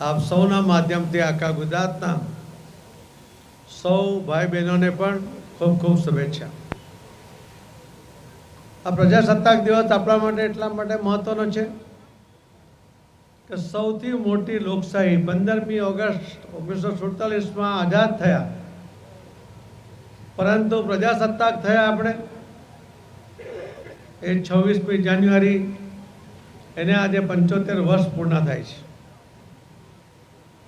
આપ સૌના માધ્યમથી આખા ગુજરાતના સૌ ભાઈ બહેનોને પણ ખૂબ ખૂબ શુભેચ્છા. આ પ્રજાસત્તાક દિવસ આપણા માટે એટલા માટે મહત્વનો છે કે સૌથી મોટી લોકશાહી પંદરમી ઓગસ્ટ ઓગણીસો સુડતાલીસમાં આઝાદ થયા. પરંતુ પ્રજાસત્તાક થયા આપણે એ છવ્વીસમી જાન્યુઆરી, એને આજે પંચોતેર વર્ષ પૂર્ણ થાય છે.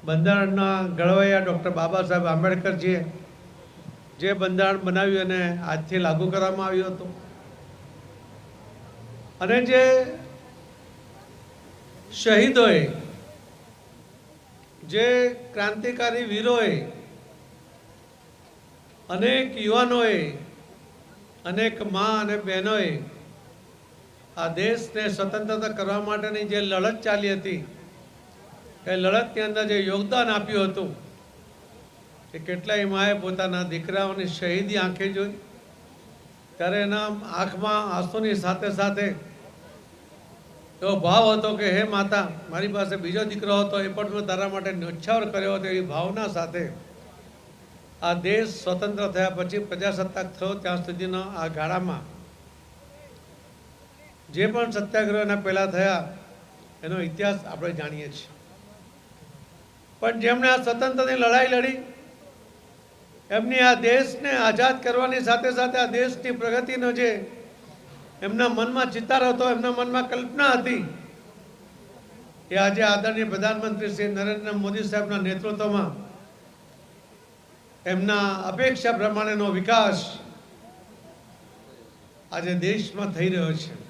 બંધારણના ઘડવૈયા ડૉક્ટર બાબા સાહેબ આંબેડકરજીએ જે બંધારણ બનાવ્યું અને આજથી લાગુ કરવામાં આવ્યું હતું. અને જે શહીદોએ, જે ક્રાંતિકારી વીરોએ, અનેક યુવાનોએ, અનેક મા અને બહેનોએ આ દેશને સ્વતંત્રતા કરવા માટેની જે લડત ચાલી હતી એ લડતની અંદર જે યોગદાન આપ્યું હતું, એ કેટલાય માએ પોતાના દીકરાઓની શહીદી આંખે જોઈ. ત્યારે એના આંખમાં આંસુની સાથે સાથે એવો ભાવ હતો કે, હે માતા, મારી પાસે બીજો દીકરો હતો, એ પણ મેં તારા માટે ન્યોછાવર કર્યો હતો. એવી ભાવના સાથે આ દેશ સ્વતંત્ર થયા પછી પ્રજાસત્તાક થયો ત્યાં સુધીના આ ગાળામાં. જે પણ સત્યાગ્રહના પહેલાં થયા, એનો ઇતિહાસ આપણે જાણીએ છીએ. પણ જેમણે આ સ્વતંત્રની લડાઈ લડી, એમની આ દેશને આઝાદ કરવાની સાથે સાથે આ દેશની પ્રગતિનો જે એમના મનમાં ચિતાર હતો, એમના મનમાં કલ્પના હતી, એ આજે આદરણીય પ્રધાનમંત્રી શ્રી નરેન્દ્ર મોદી સાહેબના નેતૃત્વમાં એમના અપેક્ષા પ્રમાણેનો વિકાસ આજે દેશમાં થઈ રહ્યો છે.